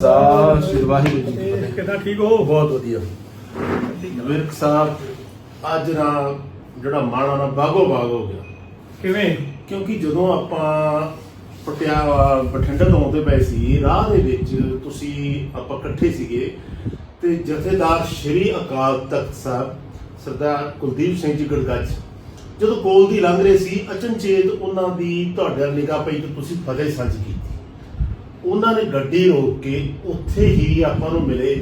ਸਾ ਸ਼੍ਰੀ ਵਾਹਿਗੁਰੂ ਜੀ ਕੀ ਫਤਿਹ। ਕਿਦਾਂ ਠੀਕ ਹੋ? ਬਹੁਤ ਵਧੀਆ। ਵਿਰਕ ਸਾਹਿਬ ਅੱਜ ਨਾ ਜਿਹੜਾ ਮਾਣਾ ਨਾ ਬਾਗੋ ਬਾਗ ਹੋ ਗਿਆ। ਕਿਵੇਂ? ਕਿਉਂਕਿ ਜਦੋਂ ਆਪਾਂ ਪਟਿਆਲਾ ਬਠਿੰਡਾ ਤੋਂ ਆਉਂਦੇ ਪਏ ਸੀ ਰਾਹ ਦੇ ਵਿੱਚ ਤੁਸੀਂ ਆਪਾਂ ਇਕੱਠੇ ਸੀਗੇ ਤੇ ਜਥੇਦਾਰ ਸ਼੍ਰੀ ਅਕਾਲ ਤਖਤ ਸਾਹਿਬ ਸਰਦਾਰ ਕੁਲਦੀਪ ਸਿੰਘ ਜੀ ਗੜਗੱਜ ਜਦੋਂ ਕੋਲ ਦੀ ਲੰਘ ਰਹੇ ਸੀ ਅਚਨਚੇਤ ਉਹਨਾਂ ਦੀ ਤੁਹਾਡੇ ਨਿਗਾਹ ਪਈ ਤੇ ਤੁਸੀਂ ਫਤਿਹ ਸਾਂਝ ਕੀਤੀ। ਉਹਨਾਂ ਨੇ ਗੱਡੀ ਰੋਕ ਕੇ ਉੱਥੇ ਹੀ ਆਪਾਂ ਨੂੰ ਮਿਲੇ।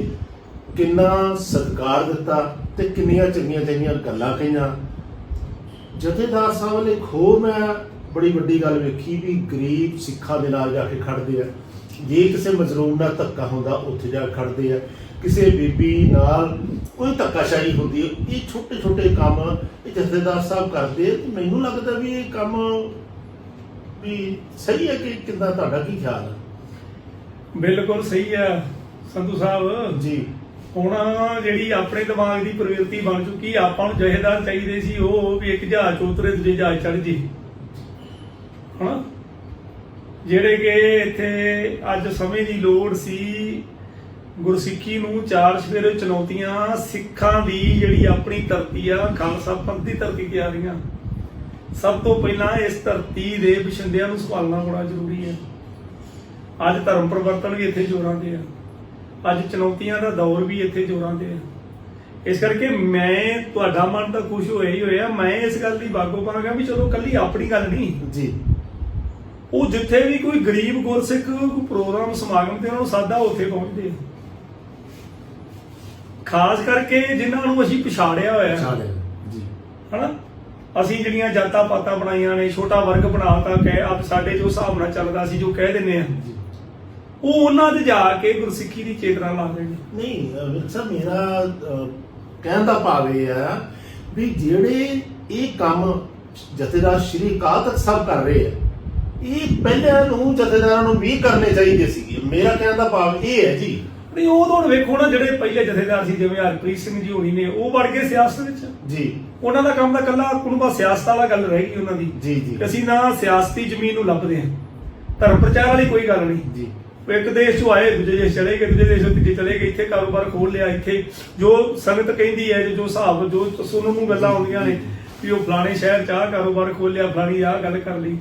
ਕਿੰਨਾ ਸਤਿਕਾਰ ਦਿੱਤਾ ਤੇ ਕਿੰਨੀਆਂ ਚੰਗੀਆਂ ਚੰਗੀਆਂ ਗੱਲਾਂ ਕਹੀਆਂ। ਜਥੇਦਾਰ ਸਾਹਿਬ ਨੇ ਖੋ ਮੈਂ ਬੜੀ ਵੱਡੀ ਗੱਲ ਵੇਖੀ ਵੀ ਗਰੀਬ ਸਿੱਖਾਂ ਦੇ ਨਾਲ ਜਾ ਕੇ ਖੜਦੇ ਆ। ਜੇ ਕਿਸੇ ਮਜ਼ਲੂਮ ਨਾਲ ਧੱਕਾ ਹੁੰਦਾ, ਉੱਥੇ ਜਾ ਕੇ ਖੜਦੇ ਆ। ਕਿਸੇ ਬੀਬੀ ਨਾਲ ਕੋਈ ਧੱਕਾਸ਼ਾਹੀ ਹੁੰਦੀ ਹੈ ਇਹ ਛੋਟੇ ਛੋਟੇ ਕੰਮ ਇਹ ਜਥੇਦਾਰ ਸਾਹਿਬ ਕਰਦੇ ਮੈਨੂੰ ਲੱਗਦਾ ਵੀ ਇਹ ਕੰਮ ਵੀ ਸਹੀ ਹੈ ਕਿ ਕਿੰਦਾ? ਤੁਹਾਡਾ ਕੀ ਖਿਆਲ ਹੈ ਬਿਲਕੁਲ ਸਹੀ ਆ ਸੰਧੂ ਸਾਹਿਬ। ਜੀ। ਹੁਣ ਜਿਹੜੀ ਆਪਣੇ ਦਿਮਾਗ ਦੀ ਪ੍ਰਵਿਰਤੀ ਬਣ ਚੁੱਕੀ ਆਪਾਂ ਨੂੰ ਜਹੇਦਾਰ ਚਾਹੀਦੇ ਸੀ ਉਹ ਵੀ ਇੱਕ ਜਹਾਜ਼ ਉਤਰੇ ਦੂਜੇ ਜਹਾਜ਼ ਚੜ ਜੇ ਹਨਾ? ਜਿਹੜੇ ਕਿ ਇੱਥੇ ਅੱਜ ਸਮੇਂ ਦੀ ਲੋੜ ਸੀ ਗੁਰਸਿੱਖੀ ਨੂੰ ਚਾਰ ਸਵੇਰੇ ਚੁਣੌਤੀਆਂ ਸਿੱਖਾਂ ਦੀ ਜਿਹੜੀ ਆਪਣੀ ਧਰਤੀ ਆ ਖਾਲਸਾ ਪੰਥ ਦੀ ਧਰਤੀ ਤੇ ਆ ਰਹੀਆਂ ਸਭ ਤੋਂ ਪਹਿਲਾਂ ਇਸ ਧਰਤੀ ਦੇ ਵਿਸ਼ੰਦਿਆਂ ਨੂੰ ਸੰਭਾਲਣਾ ਬੜਾ ਜ਼ਰੂਰੀ ਹੈ। ਅੱਜ ਧਰਮ ਪਰਿਵਰਤਨ ਵੀ ਇੱਥੇ ਜੋਰਾਂ ਤੇ ਆ। ਅੱਜ ਚੁਣੌਤੀਆਂ ਦਾ ਦੌਰ ਵੀ ਇੱਥੇ ਜੋਰਾਂ ਤੇ ਆ। ਇਸ ਕਰਕੇ ਮੈਂ ਤੁਹਾਡਾ ਮਨ ਤਾਂ ਖੁਸ਼ ਹੋਇਆ ਹੀ ਹੋਇਆ। ਮੈਂ ਇਸ ਗੱਲ ਦੀ ਬਾਗੋ ਪਾਂਗਾ ਵੀ ਚਲੋ ਕੱਲੀ ਆਪਣੀ ਗੱਲ ਨਹੀਂ। ਜੀ। ਉਹ ਜਿੱਥੇ ਵੀ ਕੋਈ ਗਰੀਬ ਗੁਰਸਿੱਖ ਕੋਈ ਪ੍ਰੋਗਰਾਮ ਸਮਾਗਮ ਤੇ ਉਹਨਾਂ ਨੂੰ ਸਾਦਾ ਉੱਥੇ ਪਹੁੰਚਦੇ ਖਾਸ ਕਰਕੇ ਜਿਨ੍ਹਾਂ ਨੂੰ ਅਸੀਂ ਪਛਾੜਿਆ ਹੋਇਆ। ਹੈ ਜੀ। ਹਨਾ? ਅਸੀਂ ਜਿਹੜੀਆਂ ਜਾਤਾਂ ਪਾਤਾਂ ਬਣਾਈਆਂ ਨੇ ਛੋਟਾ ਵਰਗ ਬਣਾਤਾ ਕਹਿ ਆਪ ਸਾਡੇ ਜੋ ਹਿਸਾਬ ਨਾਲ ਚੱਲਦਾ ਸੀ ਜੋ ਕਹਿ ਦਿੰਨੇ ਆ। ਜੀ। ਉਹ ਉਹਨਾਂ ਦੇ ਜਾ ਕੇ ਗੁਰਸਿੱਖੀ ਦੀ ਚੇਤਨਾ ਲਾ ਨੇ ਨਹੀਂ ਅਹ ਵਿਰਕ ਸਾਹਿਬ ਮੇਰਾ ਅਹ, ਕਹਿਣ ਦਾ ਭਾਵ ਇਹ ਆ ਵੀ ਜਿਹੜੇ ਇਹ ਕੰਮ ਜਥੇਦਾਰ ਸ਼੍ਰੀ ਅਕਾਲ ਤਖਤ ਸਾਹਿਬ ਕਰ ਰਹੇ ਆ ਇਹ ਪਹਿਲਾਂ ਨੂੰ ਜਥੇਦਾਰਾਂ ਨੂੰ ਵੀ ਕਰਨੇ ਚਾਹੀਦੇ ਸੀਗੇ। ਮੇਰਾ ਕਹਿਣ ਦਾ ਭਾਵ ਇਹ ਹੈ ਜੀ। ਨਹੀਂ ਉਹ ਤਾਂ ਹੁਣ ਵੇਖੋ ਨਾ ਜਿਹੜੇ ਪਹਿਲੇ ਜਥੇਦਾਰ ਸੀ ਜਿਵੇਂ ਹਰਪ੍ਰੀਤ ਸਿੰਘ ਜੀ ਹੋਣੀ ਨੇ ਉਹ ਵੜ ਗਏ ਸਿਆਸਤ ਵਿੱਚ। ਜੀ। ਉਹਨਾਂ ਦਾ ਕੰਮ ਤਾਂ ਕੱਲਾ ਕੁਣਬਾ ਸਿਆਸਤ ਵਾਲਾ ਗੱਲ ਰਹਿ ਗਈ ਉਹਨਾਂ ਦੀ। ਜੀ ਜੀ। ਕਿ ਅਸੀਂ ਨਾ ਸਿਆਸਤੀ ਜ਼ਮੀਨ ਨੂੰ ਲੱਭਦੇ ਹਾਂ। ਧਰਮ ਪ੍ਰਚਾਰ ਵਾਲੀ ਕੋਈ ਗੱਲ ਨਹੀਂ। ਜੀ। ਇੱਕ ਦੇਸ਼ ਚੋਂ ਆਏ ਦੂਜੇ ਦੇਸ਼ ਚਲੇ ਗਏ ਦੂਜੇ ਦੇਸ਼ ਤੋਂ ਤੀਜੇ ਚਲੇ ਗਏ ਇੱਥੇ ਕਾਰੋਬਾਰ ਖੋਲ ਲਿਆ ਇੱਥੇ ਜੋ ਸੰਗਤ ਕਹਿੰਦੀ ਹੈ ਜੋ ਹਿਸਾਬ ਜੋ ਸੁਣਨ ਨੂੰ ਗੱਲਾਂ ਆਉਂਦੀਆਂ ਨੇ ਵੀ ਉਹ ਫਲਾਣੇ ਸ਼ਹਿਰ ਚ ਕਾਰੋਬਾਰ ਖੋਲ ਲਿਆ ਫਲਾਣੀ ਆਹ ਗੱਲ ਕਰ ਲਈ।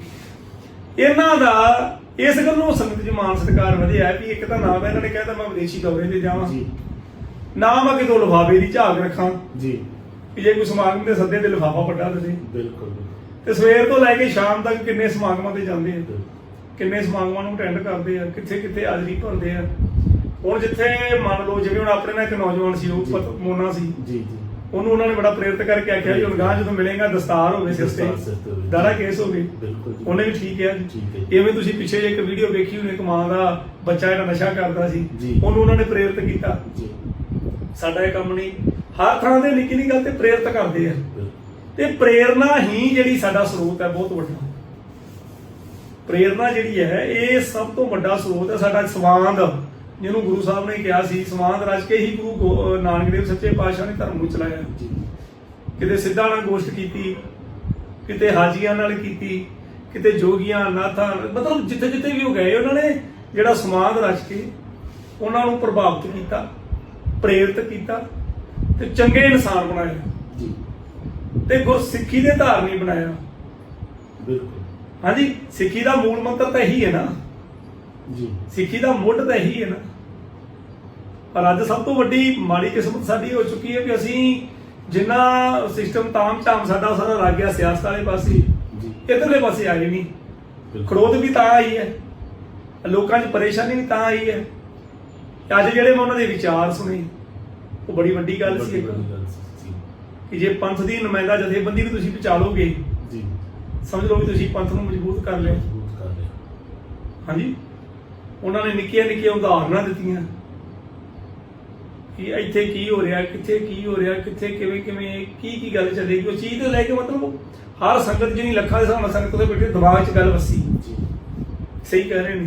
ਇਹਨਾਂ ਦਾ ਇਸ ਗੱਲ ਨੂੰ ਸੰਗਤ ਚ ਮਾਨ ਸਤਿਕਾਰ ਵਧਿਆ ਵੀ ਇੱਕ ਤਾਂ ਨਾਮ ਇਹਨਾਂ ਨੇ ਕਹਿਤਾ ਮੈਂ ਵਿਦੇਸ਼ੀ ਦੌਰੇ ਤੇ ਜਾਵਾਂ। ਜੀ। ਨਾਮ ਆ ਕਿ ਦੋ ਲਿਫਾਫੇ ਦੀ ਝਾਕ ਰੱਖਾਂ। ਜੀ। ਵੀ ਜੇ ਕੋਈ ਸਮਾਗਮ ਦੇ ਸੱਦੇ ਤੇ ਲਿਫਾਫਾ ਵੱਡਾ ਦੇ ਬਿਲਕੁਲ। ਤੇ ਸਵੇਰ ਤੋਂ ਲੈ ਕੇ ਸ਼ਾਮ ਤੱਕ ਕਿੰਨੇ ਸਮਾਗਮਾਂ ਤੇ ਜਾਂਦੇ ਆ। ਕਿੰਨੇ ਸਮਾਗਮਾਂ ਨੂੰ ਅਟੈਂਡ ਕਰਦੇ ਆ ਕਿੱਥੇ ਕਿੱਥੇ ਹਾਜ਼ਰੀ ਭਰਦੇ ਆ। ਹੁਣ ਜਿੱਥੇ ਮੰਨ ਲਓ ਜਿਵੇਂ ਹੁਣ ਆਪਣੇ ਨਾਲ ਇੱਕ ਨੌਜਵਾਨ ਸੀ ਉਹ ਮੋਨਾ ਸੀ। ਜੀ ਜੀ। ਉਹਨੂੰ ਉਹਨਾਂ ਨੇ ਬੜਾ ਪ੍ਰੇਰਿਤ ਕਰਕੇ ਆਖਿਆ ਵੀ ਹੁਣ ਗਾਂ ਜਦੋਂ ਮਿਲੇਗਾ ਦਸਤਾਰ ਹੋਵੇ ਸਿਰ ਤੇ। ਦਾੜਾ ਕੇਸ ਹੋਵੇ। ਬਿਲਕੁਲ ਜੀ। ਉਹਨੇ ਵੀ ਠੀਕ ਕਿਹਾ ਜੀ ਠੀਕ ਹੈ ਜੀ। ਇਵੇਂ ਤੁਸੀਂ ਪਿੱਛੇ ਜੇ ਇੱਕ ਵੀਡੀਓ ਵੇਖੀ ਹੋਣੀ ਇੱਕ ਮਾਂ ਦਾ ਬੱਚਾ ਜਿਹੜਾ ਨਸ਼ਾ ਕਰਦਾ ਸੀ ਜੀ। ਉਹਨੂੰ ਉਹਨਾਂ ਨੇ ਪ੍ਰੇਰਿਤ ਕੀਤਾ। ਜੀ। ਸਾਡਾ ਇਹ ਕੰਮ ਨਹੀਂ। ਹਰ ਥਾਂ ਦੇ ਨਿੱਕੀ ਨਿੱਕੀ ਗੱਲ ਤੇ ਪ੍ਰੇਰਿਤ ਕਰਦੇ ਆ। ਤੇ ਪ੍ਰੇਰਣਾ ਹੀ ਜਿਹੜੀ ਸਾਡਾ ਸਰੋਤ ਹੈ ਬਹੁਤ ਵੱਡਾ। ਪ੍ਰੇਰਣਾ ਜਿਹੜੀ ਹੈ ਇਹ ਸਭ ਤੋਂ ਵੱਡਾ ਸਰੋਤ ਹੈ ਸਾਡਾ ਸਵਾਂਦ। ਜਿਹਨੂੰ ਗੁਰੂ ਸਾਹਿਬ ਨੇ ਕਿਹਾ ਸੀ ਸਵਾਂਦ ਰਚ ਕੇ ਹੀ ਗੁਰੂ ਨਾਨਕ ਦੇਵ ਸੱਚੇ ਪਾਤਸ਼ਾਹ ਨੇ ਧਰਮ ਨੂੰ ਚਲਾਇਆ। ਕਿਤੇ ਸਿੱਧਾ ਨਾਲ ਗੋਸ਼ਟ ਕੀਤੀ ਕਿਤੇ ਹਾਜੀਆਂ ਨਾਲ ਕੀਤੀ ਕਿਤੇ ਜੋਗੀਆਂ ਨਾਥਾਂ ਮਤਲਬ ਜਿੱਥੇ ਜਿੱਥੇ ਵੀ ਉਹ ਗਏ ਉਹਨਾਂ ਨੇ ਜਿਹੜਾ ਸਮਾਦ ਰਚ ਕੇ ਉਹਨਾਂ ਨੂੰ ਪ੍ਰਭਾਵਿਤ ਕੀਤਾ ਪ੍ਰੇਰਿਤ ਕੀਤਾ ਤੇ ਚੰਗੇ ਇਨਸਾਨ ਬਣਾਏ। ਜੀ। ਤੇ ਗੁਰਸਿੱਖੀ ਦੇ ਧਾਰਨੀ ਬਣਾਇਆ। ਬਿਲਕੁਲ। ਹਾਂਜੀ ਸਿੱਖੀ ਦਾ ਮੂਲ ਮੰਤਰ ਤਾਂ ਇਹੀ ਹੈ ਨਾ। ਜੀ। ਸਿੱਖੀ ਦਾ ਮੁੱਢ ਤਾਂ ਇਹੀ ਹੈ ਨਾ। ਪਰ ਅੱਜ ਸਭ ਤੋਂ ਵੱਡੀ ਮਾੜੀ ਕਿਸਮਤ ਸਾਡੀ ਹੋ ਚੁੱਕੀ ਹੈ ਕਿ ਅਸੀਂ ਜਿੰਨਾ ਸਿਸਟਮ ਤਾਮ ਝਾਮ ਸਾਡਾ ਸਾਰਾ ਲੱਗ ਗਿਆ ਸਿਆਸਤ ਵਾਲੇ ਪਾਸੇ। ਜੀ। ਇਧਰਲੇ ਪਾਸੇ ਆਏ ਨਹੀਂ ਬਿਲਕੁਲ। ਖੜੋਤ ਵੀ ਤਾਂ ਆਈ ਹੈ। ਲੋਕਾਂ 'ਚ ਪਰੇਸ਼ਾਨੀ ਵੀ ਤਾਂ ਆਈ ਹੈ। ਅੱਜ ਜਿਹੜੇ ਮੈਂ ਉਹਨਾਂ ਦੇ ਵਿਚਾਰ ਸੁਣੇ ਉਹ ਬੜੀ ਵੱਡੀ ਗੱਲ ਸੀ ਕਿ ਜੇ ਪੰਥ ਦੀ ਨੁਮਾਇੰਦਾ ਜਥੇਬੰਦੀ ਨੂੰ ਤੁਸੀਂ ਜੀ ਸਮਝ ਲਓ ਵੀ ਤੁਸੀਂ ਪੰਥ ਨੂੰ ਮਜ਼ਬੂਤ ਕਰ ਲਿਆ। ਮਜ਼ਬੂਤ ਕਰ ਲਿਆ। ਹਾਂਜੀ? ਉਹਨਾਂ ਨੇ ਨਿੱਕੀਆਂ ਨਿੱਕੀਆਂ ਉਦਾਹਰਨਾਂ ਦਿੱਤੀਆਂ। ਕਿ ਇੱਥੇ ਕੀ ਹੋ ਰਿਹਾ ਕਿੱਥੇ ਕੀ ਹੋ ਰਿਹਾ ਕਿੱਥੇ ਕਿਵੇਂ ਕਿਵੇਂ ਕੀ ਕੀ ਗੱਲ ਚੱਲੇਗੀ ਉਹ ਚੀਜ਼ ਤੋਂ ਲੈ ਕੇ ਮਤਲਬ ਹਰ ਸੰਗਤ ਜਿਹਨੀ ਲੱਖਾਂ ਦੇ ਹਿਸਾਬ ਨਾਲ ਸੰਗਤ ਉਹਦੇ ਬੈਠੇ ਦਿਮਾਗ 'ਚ ਗੱਲ ਵਸੀ। ਸਹੀ ਕਹਿ ਰਹੇ ਨੇ।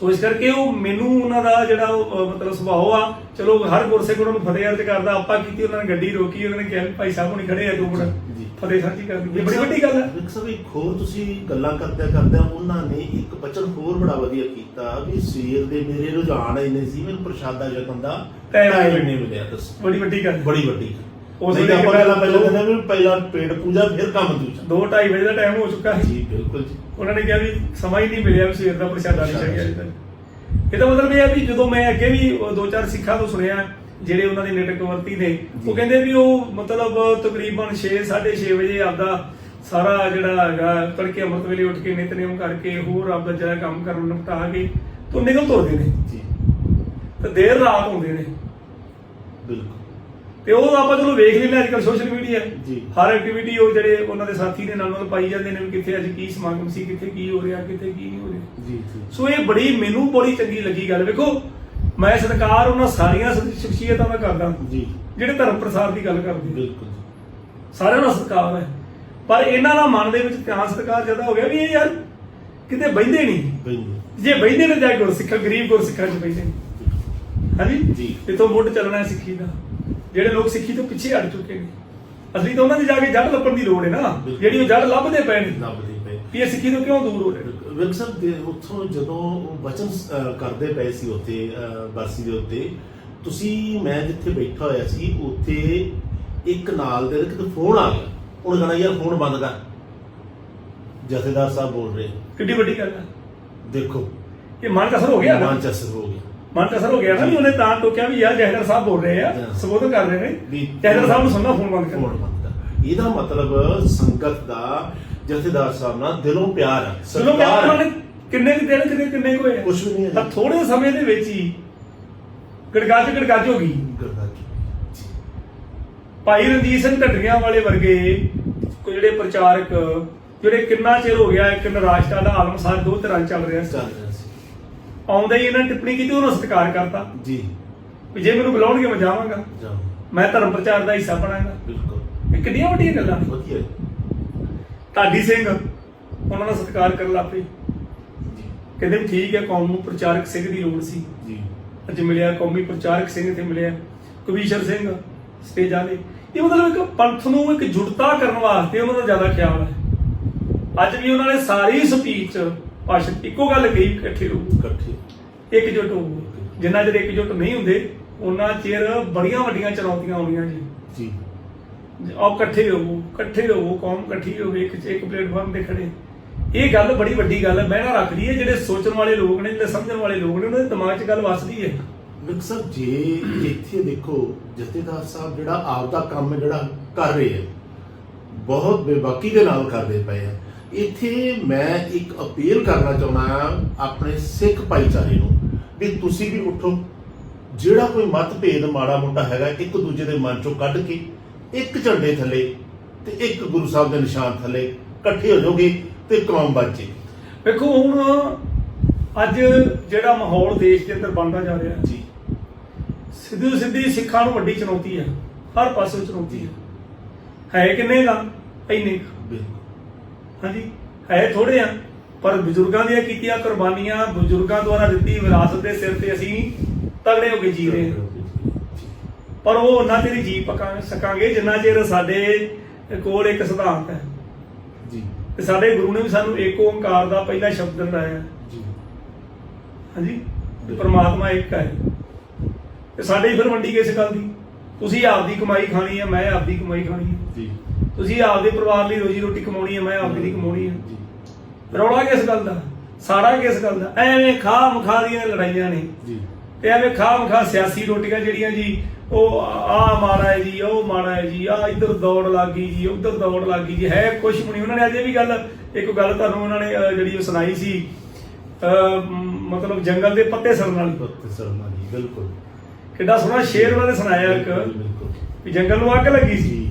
ਸੋ ਇਸ ਕਰਕੇ ਉਹ ਮੈਨੂੰ ਉਹਨਾਂ ਦਾ ਜਿਹੜਾ ਮਤਲਬ ਸੁਭਾਅ ਆ। ਚਲੋ ਹਰ ਗੁਰਸਿੱਖ ਉਹਨਾਂ ਨੂੰ ਫਤਿਹ ਅਰਜ਼ ਕਰਦਾ ਆਪਾਂ ਕੀਤੀ ਉਹਨਾਂ ਨੇ ਗੱਡੀ ਰੋਕੀ ਉਹਨਾਂ ਨੇ ਕਿਹਾ ਭਾਈ ਸਾਹਿਬ ਹੁਣੀ ਖੜੇ ਆ ਦੋ ਮਿੰਟ। ਫਤਿਹ ਸਾਂਝੀ ਕਰਨੀ। ਇਹ ਬੜੀ ਵੱਡੀ ਗੱਲ ਹੈ ਇੱਕ ਸਭ ਇੱਕ ਹੋਰ ਤੁਸੀਂ ਗੱਲਾਂ ਕਰਦੇ ਕਰਦੇ ਉਹਨਾਂ ਨੇ ਇੱਕ ਬਚਨ ਹੋਰ ਬੜਾ ਵਧੀਆ ਕੀਤਾ ਵੀ ਸਵੇਰ ਦੇ ਮੇਰੇ ਰੁਝਾਨ ਇੰਨੇ ਸੀ ਮੈਨੂੰ ਪ੍ਰਸ਼ਾਦਾ ਛਕਣ ਦਾ ਟਾਈਮ ਨਹੀਂ ਮਿਲਿਆ ਦੱਸੋ। ਬੜੀ ਵੱਡੀ ਗੱਲ। ਬੜੀ ਵੱਡੀ ਉਸ ਨਹੀਂ ਆਪਾਂ ਪਹਿਲਾਂ ਪਹਿਲਾਂ ਕਹਿੰਦੇ ਵੀ ਪਹਿਲਾਂ ਪੇਟ ਪੂਜਾ ਫਿਰ ਕੰਮ ਦੂਜਾ। 2:30 ਵਜੇ ਦਾ ਟਾਈਮ ਹੋ ਚੁੱਕਾ ਹੈ ਜੀ ਬਿਲਕੁਲ ਜੀ। ਉਹਨਾਂ ਨੇ ਕਿਹਾ ਵੀ ਸਮਾਂ ਹੀ ਨਹੀਂ ਮਿਲਿਆ ਵੀ ਸਵੇਰ ਦਾ ਪ੍ਰਸ਼ਾਦਾ ਨਹੀਂ ਤੱਕ ਇਹਦਾ ਮਤਲਬ ਇਹ ਹੈ ਵੀ ਜਦੋਂ ਮੈਂ ਅੱਗੇ ਵੀ ਦੋ ਚਾਰ ਸਿੱਖਾਂ ਤੋਂ ਸੁਣਿਆ ਜਿਹੜੇ ਉਹਨਾਂ ਦੇ ਨੇਟਕ ਵਰਤੀ ਨੇ। ਉਹ ਕਹਿੰਦੇ ਵੀ ਉਹ ਮਤਲਬ ਤਕਰੀਬਨ 6 6:30 ਵਜੇ ਆਪਦਾ ਸਾਰਾ ਜਿਹੜਾ ਹੈਗਾ ਤੜਕੇ ਅੰਮ੍ਰਿਤ ਵੇਲੇ ਉੱਠ ਕੇ ਨਿਤਨੇਮ ਕਰਕੇ ਹੋਰ ਆਪਦਾ ਜਿਹੜਾ ਕੰਮ ਕਰਨ ਨਿਪਟਾ ਕੇ ਤੋਂ ਨਿਕਲ ਤੁਰਦੇ ਨੇ। ਜੀ। ਤੇ ਦੇਰ ਰਾਤ ਹੁੰਦੇ ਨੇ। ਬਿਲਕੁਲ। ਤੇ ਉਹ ਆਪਾਂ ਚਲੋ ਵੇਖ ਲੈਂਦੇ ਅੱਜ ਕੱਲ ਸੋਸ਼ਲ ਮੀਡੀਆ ਜੀ। ਹਰ ਐਕਟੀਵਿਟੀ ਉਹ ਜਿਹੜੇ ਉਹਨਾਂ ਦੇ ਸਾਥੀ ਨੇ ਨਾਲ ਨਾਲ ਪਾਈ ਜਾਂਦੇ ਨੇ ਵੀ ਕਿੱਥੇ ਅੱਜ ਕੀ ਸਮਾਗਮ ਸੀ ਕਿੱਥੇ ਕੀ ਹੋ ਰਿਹਾ ਕਿੱਥੇ ਕੀ ਨਹੀਂ ਹੋ ਰਿਹਾ। ਜੀ ਜੀ। ਸੋ ਇਹ ਬੜੀ ਮੈਨੂੰ ਬੜੀ ਚੰਗੀ ਲੱਗੀ ਗੱਲ। ਵੇਖੋ ਮੈਂ ਸਤਿਕਾਰ ਉਹਨਾਂ ਸਾਰੀਆਂ ਸ- ਸ਼ਖਸੀਅਤਾਂ ਦਾ ਕਰਦਾ। ਜੀ। ਜਿਹੜੇ ਧਰਮ ਪ੍ਰਸਾਰ ਦੀ ਗੱਲ ਕਰਦੇ। ਬਿਲਕੁਲ ਜੀ। ਸਾਰਿਆਂ ਦਾ ਸਤਿਕਾਰ ਹੈ। ਪਰ ਇਹਨਾਂ ਦਾ ਮਨ ਦੇ ਵਿੱਚ ਧਿਆਨ ਸਤਿਕਾਰ ਜ਼ਿਆਦਾ ਹੋ ਗਿਆ ਵੀ ਇਹ ਯਾਰ ਕਿਤੇ ਬੈਠਦੇ ਨਹੀਂ। ਬਿਲਕੁਲ ਜੇ ਬੈਠਦੇ ਨੇ ਜਾ ਗੁਰਸਿੱਖਾਂ ਗਰੀਬ ਗੁਰਸਿੱਖਾਂ ਚ ਬੈਠਦੇ ਨੇ। ਹਾਂਜੀ? ਜੀ। ਇਥੋਂ ਮੁੱਢ ਚੱਲਣਾ ਹੈ ਸਿੱਖੀ ਦਾ। ਜਿਹੜੇ ਲੋਕ ਸਿੱਖੀ ਤੋਂ ਪਿੱਛੇ ਹਟ ਚੁੱਕੇ ਨੇ। ਅਸਲੀ ਤਾਂ ਉਹਨਾਂ ਦੀ ਜਾ ਕੇ ਜੜ ਲੱਭਣ ਦੀ ਲੋੜ ਹੈ ਨਾ। ਜਿਹੜੀ ਉਹ ਜੜ ਲੱਭਦੇ ਪਏ ਨੇ। ਲੱਭਦੇ ਪਏ। ਵੀ ਇਹ ਸਿੱਖੀ ਤੋਂ ਕਿਉਂ ਦੂਰ ਹੋ ਰਹੇ ਸਾਹਿਬ ਦੇ ਉੱਥੋਂ ਜਦੋਂ ਉਹ ਅਹ, ਕਰਦੇ ਪਏ ਸੀ ਉੱਥੇ ਬਰਸੀ ਦੇ ਉੱਤੇ ਤੁਸੀਂ ਮੈਂ ਜਿੱਥੇ ਬੈਠਾ ਹੋਇਆ ਸੀ ਉੱਥੇ ਇੱਕ ਨਾਲ ਦੇ ਕਿਤੇ ਫੋਨ ਆ ਗਿਆ। ਉਹਨੇ ਕਹਣਾ ਯਾਰ ਫੋਨ ਬੰਦ ਕਰ। ਜਥੇਦਾਰ ਸਾਹਿਬ ਬੋਲ ਰਹੇ। ਕਿੱਡੀ ਵੱਡੀ ਗੱਲ ਹੈ ਦੇਖੋ। ਇਹ ਮਨ ਕਸਰ ਹੋ ਗਿਆ ਮਨ ਗਿਆ ਮਨ ਕਸਰ ਹੋ ਗਿਆ ਨਾ ਵੀ ਉਹਨੇ ਤਾਂ ਟੋਕਿਆ ਵੀ ਯਾਰ ਜਹਦਰ ਸਾਹਿਬ ਬੋਲ ਰਹੇ ਆ। ਸੰਬੋਧਨ ਕਰ ਰਹੇ ਨੇ। ਜਹਦਰ ਸਾਹਿਬ ਨੂੰ ਸੁਣਨਾ ਫੋਨ ਬੰਦ ਕਰ। ਫੋਨ ਬੰਦ ਕਰ। ਇਹਦਾ ਮਤਲਬ ਸੰਗਤ ਦਾ ਜਥੇਦਾਰ ਸਾਹਿਬ ਨਾਲ ਦਿਲੋਂ ਪਿਆਰ ਹੈ ਉਹਨਾਂ ਨੇ ਕਿੰਨੇ ਕੁ ਦਿਨ ਕਿੰਨੇ ਕਿੰਨੇ ਕੁ ਹੋਏ ਆ? ਕੁਛ ਵੀ ਨਹੀਂ ਹੈ। ਤਾਂ ਥੋੜੇ ਸਮੇਂ ਦੇ ਵਿੱਚ ਹੀ ਗੜਗਾਜ ਗੜਗਾਜ ਹੋ ਗਈ। ਭਾਈ ਰਣਜੀਤ ਸਿੰਘ ਢੱਡਰੀਆਂ ਵਾਲੇ ਵਰਗੇ ਜਿਹੜੇ ਪ੍ਰਚਾਰਕ ਜਿਹੜੇ ਕਿੰਨਾ ਚਿਰ ਹੋ ਗਿਆ ਇੱਕ ਨਿਰਾਸ਼ਤਾ ਦਾ ਆਲਮ ਸਾਰ ਦੋ ਤਰ੍ਹਾਂ ਚੱਲ ਰਿਹਾ ਸੀ। ਚੱਲ ਰਿਹਾ ਸੀ। ਆਉਂਦੇ ਹੀ ਇਹਨਾਂ ਨੇ ਟਿੱਪਣੀ ਕੀਤੀ ਉਹਨਾਂ ਸਤਿਕਾਰ ਕਰਤਾ। ਜੀ। ਵੀ ਜੇ ਮੈਨੂੰ ਬੁਲਾਉਣਗੇ ਮੈਂ ਜਾਵਾਂਗਾ। ਜਾਓ। ਮੈਂ ਧਰਮ ਪ੍ਰਚਾਰ ਦਾ ਹਿੱਸਾ ਬਣਾਂਗਾ। ਬਿਲਕੁਲ। ਇਹ ਕਿੰਨੀਆਂ ਵੱਡੀਆਂ ਗੱਲਾਂ। ਨੇ ਵਧੀਆ। ਢਾਡੀ ਸਿੰਘ ਉਹਨਾਂ ਦਾ ਸਤਿਕਾਰ ਕਰਨ ਲੱਗ ਪਏ ਜੀ। ਕਹਿੰਦੇ ਵੀ ਠੀਕ ਹੈ ਕੌਮ ਨੂੰ ਪ੍ਰਚਾਰਕ ਸਿੰਘ ਦੀ ਲੋੜ ਸੀ। ਜੀ। ਅੱਜ ਮਿਲਿਆ ਕੌਮੀ ਪ੍ਰਚਾਰਕ ਸਿੰਘ ਇੱਥੇ ਮਿਲਿਆ। ਕਵੀਸ਼ਰ ਸਿੰਘ ਸਟੇਜਾਂ ਦੇ। ਇਹ ਮਤਲਬ ਇੱਕ ਪੰਥ ਨੂੰ ਇੱਕ ਜੁੜਤਾ ਕਰਨ ਵਾਸਤੇ ਉਹਨਾਂ ਦਾ ਜ਼ਿਆਦਾ ਖਿਆਲ ਹੈ। ਅੱਜ ਵੀ ਉਹਨਾਂ ਨੇ ਸਾਰੀ ਸਪੀਚ ਭਾਸ਼ਣ ਇੱਕੋ ਗੱਲ ਕਹੀ ਇਕੱਠੇ ਰਹੋ ਇਕੱਠੇ। ਇਕਜੁੱਟ ਹੋਵੋ ਜਿੰਨਾ ਚਿਰ ਇਕਜੁੱਟ ਨਹੀਂ ਹੁੰਦੇ ਉਹਨਾਂ ਚਿਰ ਬੜੀਆਂ ਵੱਡੀਆਂ ਚੁਣੌਤੀਆਂ ਆਉਣੀਆਂ ਜੀ। ਜੀ। ਆਓ ਇਕੱਠੇ ਹੋਵੋ ਇਕੱਠੇ ਹੋਵੋ ਕੌਮ ਇਕੱਠੀ ਹੋਵੇ ਇੱਕ ਇੱਕ ਪਲੇਟਫਾਰਮ ਤੇ ਖੜੇ। ਇਹ ਗੱਲ ਬੜੀ ਵੱਡੀ ਗੱਲ ਹੈ ਮੈਂ ਨਾ ਰੱਖਦੀ ਹੈ ਜਿਹੜੇ ਸੋਚਣ ਵਾਲੇ ਲੋਕ ਨੇ ਜਿਹੜੇ ਸਮਝਣ ਵਾਲੇ ਲੋਕ ਨੇ ਉਹਨਾਂ ਦੇ ਦਿਮਾਗ 'ਚ ਗੱਲ ਵੱਸਦੀ ਹੈ। ਵਿਕ ਜੇ ਇੱਥੇ ਦੇਖੋ ਜਥੇਦਾਰ ਸਾਹਿਬ ਜਿਹੜਾ ਆਪਦਾ ਕੰਮ ਜਿਹੜਾ ਕਰ ਰਹੇ ਹੈ ਬਹੁਤ ਬੇਬਾਕੀ ਦੇ ਨਾਲ ਕਰਦੇ ਪਏ ਆ। ਇੱਥੇ ਮੈਂ ਇੱਕ ਅਪੀਲ ਕਰਨਾ ਚਾਹੁੰਦਾ ਹਾਂ ਆਪਣੇ ਸਿੱਖ ਭਾਈਚਾਰੇ ਨੂੰ ਵੀ ਤੁਸੀਂ ਵੀ ਉੱਠੋ। ਜਿਹੜਾ ਕੋਈ ਮਤਭੇਦ ਮਾੜਾ ਮੋਟਾ ਹੈਗਾ ਇੱਕ ਦੂਜੇ ਦੇ ਮਨ ਚੋਂ ਕੱਢ ਕੇ ਇੱਕ ਝੰਡੇ ਥੱਲੇ ਤੇ ਇੱਕ ਗੁਰੂ ਸਾਹਿਬ ਦੇ ਨਿਸ਼ਾਨ ਥੱਲੇ ਇਕੱਠੇ ਹੋ ਜਾਓਗੇ ਤੇ ਕੌਮ ਬਚੇ ਵੇਖੋ ਹੁਣ ਅੱਜ ਜਿਹੜਾ ਮਾਹੌਲ ਦੇਸ਼ ਦੇ ਅੰਦਰ ਬਣਦਾ ਜਾ ਰਿਹਾ ਜੀ। ਸਿੱਧੂ ਸਿੱਧੀ ਸਿੱਖਾਂ ਨੂੰ ਵੱਡੀ ਚੁਣੌਤੀ ਹੈ ਹਰ ਪਾਸੇ ਚੁਣੌਤੀ ਹੈ ਹੈ ਕਿੰਨੇ ਦਾ? ਇੰਨੇ। ਬਿਲਕੁਲ। ਹਾਂਜੀ ਹੈ ਥੋੜੇ ਆ ਪਰ ਬਜ਼ੁਰਗਾਂ ਦੀਆਂ ਕੀਤੀਆਂ ਕੁਰਬਾਨੀਆਂ ਬਜ਼ੁਰਗਾਂ ਦੁਆਰਾ ਦਿੱਤੀ ਵਿਰਾਸਤ ਦੇ ਸਿਰ ਤੇ ਅਸੀਂ ਤਗੜੇ ਹੋ ਕੇ ਜੀ ਰਹੇ ਹਾਂ। ਪਰ ਉਹ ਉਹਨਾਂ ਹੀ ਜੀ ਪਕਾ ਸਕਾਂਗੇ ਜਿੰਨਾ ਚਿਰ ਸਾਡੇ ਕੋਲ ਇੱਕ ਸਿਧਾਂਤ ਹੈ। ਜੀ। ਤੇ ਸਾਡੇ ਗੁਰੂ ਨੇ ਵੀ ਸਾਨੂੰ ਏਕ ਓੰਕਾਰ ਦਾ ਪਹਿਲਾ ਸ਼ਬਦ ਲਗਾਇਆ ਜੀ। ਹਾਂਜੀ ਤੇ ਪ੍ਰਮਾਤਮਾ ਇੱਕ ਹੈ। ਤੇ ਸਾਡੇ ਫਿਰ ਮੰਡੀ ਕਿਸ ਗੱਲ ਦੀ। ਤੁਸੀਂ ਆਪਦੀ ਕਮਾਈ ਖਾਣੀ ਹੈ ਮੈਂ ਆਪਦੀ ਕਮਾਈ ਖਾਣੀ ਹੈ। ਜੀ। ਤੁਸੀਂ ਆਪਦੇ ਪਰਿਵਾਰ ਲਈ ਰੋਜੀ ਰੋਟੀ ਕਮਾਉਣੀ ਹੈ ਮੈਂ ਆਪਦੀ ਲਈ ਕਮਾਉਣੀ ਹੈ। ਜੀ। ਰੌਲਾ ਕਿਸ ਗੱਲ ਦਾ? ਸਾੜਾ ਕਿਸ ਗੱਲ ਦਾ? ਐਵੇਂ ਖਾ ਮਖਾ ਦੀਆਂ ਲੜਾਈਆਂ ਨੇ। ਜੀ। ਤੇ ਐਵੇਂ ਖਾ ਮਖਾ ਸਿਆਸੀ ਰੋਟੀਆਂ ਜਿਹੜੀਆਂ ਜੀ ਉਹ ਆ ਹੈ ਜੀ ਉਹ ਹੈ ਜੀ ਆ ਇੱਧਰ ਦੌੜ ਲੱਗ ਜੀ ਉੱਧਰ ਦੌੜ ਲੱਗ ਜੀ ਹੈ ਕੁਛ ਵੀ ਨਹੀਂ। ਉਹਨਾਂ ਨੇ ਅਜੇ ਵੀ ਗੱਲ ਇੱਕ ਗੱਲ ਤੁਹਾਨੂੰ ਉਹਨਾਂ ਨੇ ਜਿਹੜੀ ਉਹ ਸੁਣਾਈ ਸੀ ਮਤਲਬ ਜੰਗਲ ਦੇ ਪੱਤੇ ਸੜਨ ਵਾਲੀ। ਪੱਤੇ ਸਰਨਾ ਜੀ ਬਿਲਕੁਲ। ਕਿੱਡਾ ਸੋਹਣਾ ਸ਼ੇਰ ਉਹਨਾਂ ਨੇ ਸੁਣਾਇਆ ਇੱਕ ਵੀ ਜੰਗਲ ਨੂੰ ਅੱਗ ਲੱਗੀ ਸੀ।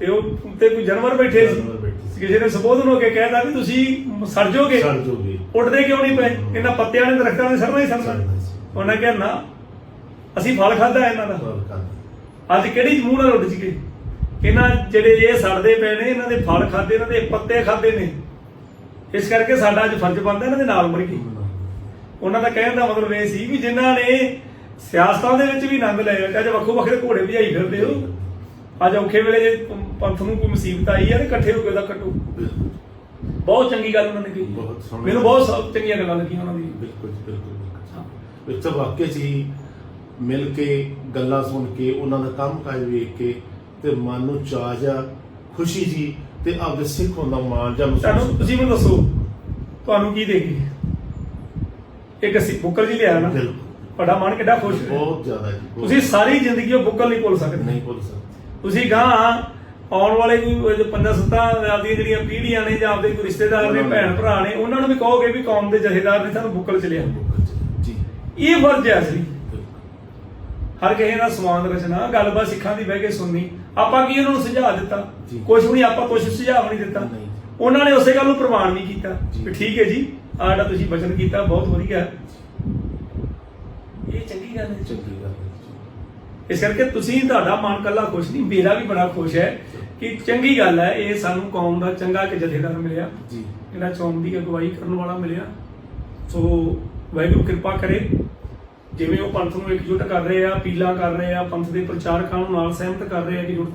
ਤੇ ਉਹ ਉੱਤੇ ਕੋਈ ਜਾਨਵਰ ਬੈਠੇ ਸੀ। ਜਾਨਵਰ ਬੈਠੇ ਸੀ। ਕਿਸੇ ਨੇ ਸੰਬੋਧਨ ਹੋ ਕੇ ਕਹਿਤਾ ਵੀ ਤੁਸੀਂ ਸੜ ਜਾਓਗੇ। ਸੜ ਜੋਗੇ ਉੱਡਦੇ ਕਿਉਂ ਨਹੀਂ ਪਏ? ਇਹਨਾਂ ਪੱਤਿਆਂ ਨੇ ਦਰਖਤਾਂ ਨੇ ਸਰਨਾ ਹੀ ਸਰਨਾ ਸਰਨਾ ਸੀ। ਉਹਨਾਂ ਕਿਹਾ ਨਾ ਅਸੀਂ ਫਲ ਖਾਦਾ ਇਹਨਾਂ ਦਾ। ਅੱਜ ਕਿਹੜੀ ਮੂੰਹ ਨਾਲ ਉੱਡ ਜੀਗੇ ਇਹਨਾਂ ਜਿਹੜੇ ਇਹ ਸੜਦੇ ਪਏ ਨੇ ਇਹਨਾਂ ਦੇ ਫਲ ਖਾਦੇ ਇਹਨਾਂ ਦੇ ਪੱਤੇ ਖਾਦੇ ਨੇ। ਇਸ ਕਰਕੇ ਸਾਡਾ ਅੱਜ ਫਰਜ਼ ਬਣਦਾ ਇਹਨਾਂ ਦੇ ਨਾਲ ਮਰੀਏ ਉਹਨਾਂ ਦਾ ਕਹਿਣ ਦਾ ਮਤਲਬ ਇਹ ਸੀ ਵੀ ਜਿਨ੍ਹਾਂ ਨੇ ਸਿਆਸਤਾਂ ਦੇ ਵਿੱਚ ਵੀ ਆਨੰਦ ਲਿਆ ਅੱਜ ਵੱਖੋ ਵੱਖਰੇ ਘੋੜੇ ਭਜਾਈ ਫਿਰਦੇ ਹੋ ਅੱਜ ਔਖੇ ਵੇਲੇ ਜੇ ਪੰਥ ਨੂੰ ਕੋਈ ਮੁਸੀਬਤ ਆਈ ਹੈ ਤੇ ਇਕੱਠੇ ਹੋ ਕੇ ਉਹਦਾ ਕੱਟੋ। ਬਹੁਤ ਚੰਗੀ ਗੱਲ ਉਹਨਾਂ ਨੇ ਕਹੀ ਬਹੁਤ ਸੋਹਣੀ ਮੈਨੂੰ ਬਹੁਤ ਚੰਗੀਆਂ ਗੱਲਾਂ ਲੱਗੀਆਂ ਉਹਨਾਂ ਦੀ ਬਿਲਕੁਲ ਬਿਲਕੁਲ ਬਿਲਕੁਲ। ਹਾਂ। ਵਿੱਚ ਤਾਂ ਵਾਕਿਆ ਜੀ ਮਿਲ ਕੇ ਗੱਲਾਂ ਸੁਣ ਕੇ ਉਹਨਾਂ ਦਾ ਕੰਮ ਕਾਜ ਵੇਖ ਕੇ ਤੇ ਮਨ ਨੂੰ ਚਾਹ ਜਾ ਖੁਸ਼ੀ ਜੀ ਤੇ ਆਪਦੇ ਸਿੱਖ ਹੋਣ ਦਾ ਮਾਣ ਜਾਂ ਤੁਹਾਨੂੰ ਤੁਸੀਂ ਮੈਨੂੰ ਦੱਸੋ ਤੁਹਾਨੂੰ ਕੀ ਦੇ ਗਈ? ਇੱਕ ਅਸੀਂ ਬੁੱਕਲ ਜੀ ਲਿਆ ਨਾ ਬਿਲਕੁਲ। ਤੁਹਾਡਾ ਮਨ ਕਿੱਡਾ ਖੁਸ਼ ਬਹੁਤ ਜ਼ਿਆਦਾ ਜੀ ਤੁਸੀਂ ਸਾਰੀ ਜ਼ਿੰਦਗੀ ਉਹ ਬੁੱਕਲ ਨਹੀਂ ਭੁੱਲ ਸਕਦੇ। ਨਹੀਂ ਭੁੱਲ ਸਕਦੇ। ਤੁਸੀਂ ਗਾਂ ਆਉਣ ਵਾਲੇ ਕੋਈ ਪੰਜਾਂ ਸੱਤਾਂ ਆਪਦੀਆਂ ਜਿਹੜੀਆਂ ਪੀੜ੍ਹੀਆਂ ਨੇ ਜਾਂ ਆਪਦੇ ਕੋਈ ਰਿਸ਼ਤੇਦਾਰ ਨੇ ਭੈਣ ਭਰਾ ਨੇ ਉਹਨਾਂ ਨੂੰ ਵੀ ਕਹੋਗੇ ਵੀ ਕੌਮ ਦੇ ਜਥੇਦਾਰ ਨੇ ਸਾਨੂੰ ਬੁੱਕਲ ਚ ਲਿਆ ਜੀ ਇਹ ਫਰਜ਼ ਹੈ ਬਿਲਕੁਲ ਹਰ ਕਿਸੇ ਦਾ ਸਮਾਨ ਰਚਨਾ ਗੱਲਬਾਤ ਸਿੱਖਾਂ ਦੀ ਬਹਿ ਕੇ ਸੁਣਨੀ ਆਪਾਂ ਕੀ ਉਹਨਾਂ ਨੂੰ ਸੁਝਾਅ ਦਿੱਤਾ। ਕੁਝ ਵੀ ਆਪਾਂ ਕੁਝ ਸੁਝਾਅ ਵੀ ਨਹੀਂ ਦਿੱਤਾ। ਉਹਨਾਂ ਨੇ ਉਸੇ ਗੱਲ ਨੂੰ ਪ੍ਰਮਾਣ ਨਹੀਂ ਕੀਤਾ। ਵੀ ਠੀਕ ਹੈ ਜੀ ਆਹ ਜਿਹੜਾ ਤੁਸੀਂ ਬਚਨ ਕੀਤਾ ਬਹੁਤ ਵਧੀਆ। ਇਹ ਚੰਗੀ ਗੱਲ ਹੈ ਚੰਗੀ ਗੱਲ ਹੈ। ਇਸ ਕਰਕੇ ਤੁਸੀਂ ਤੁਹਾਡਾ ਮਨ ਕੱਲਾ ਖੁਸ਼ ਨਹੀਂ ਮੇਰਾ ਵੀ ਬੜਾ ਖੁਸ਼ ਹੈ ਕਿ ਚੰਗੀ ਗੱਲ ਹੈ ਇਹ ਸਾਨੂੰ ਕੌਮ ਦਾ ਚੰਗਾ ਕਿ ਜਥੇਦਾਰ ਮਿਲਿਆ। ਜੀ। ਜਿਹੜਾ ਚੌਮ ਦੀ ਅਗਵਾਈ ਕਰਨ ਵਾਲਾ ਮਿਲਿਆ। ਸੋ ਵਾਹਿਗੁਰੂ ਕਿਰਪਾ ਕਰੇ। ਜਿਵੇਂ ਉਹ ਪੰਥ ਨੂੰ ਇਕਜੁੱਟ ਕਰ ਰਹੇ ਆ ਅਪੀਲਾਂ ਕਰ ਰਹੇ ਆ ਪੰਥ ਦੇ ਪ੍ਰਚਾਰਕਾਂ ਨੂੰ ਨਾਲ ਸਹਿਮਤ ਕਰ ਰਹੇ ਆ ਕਿ ਜੁੜਤਾ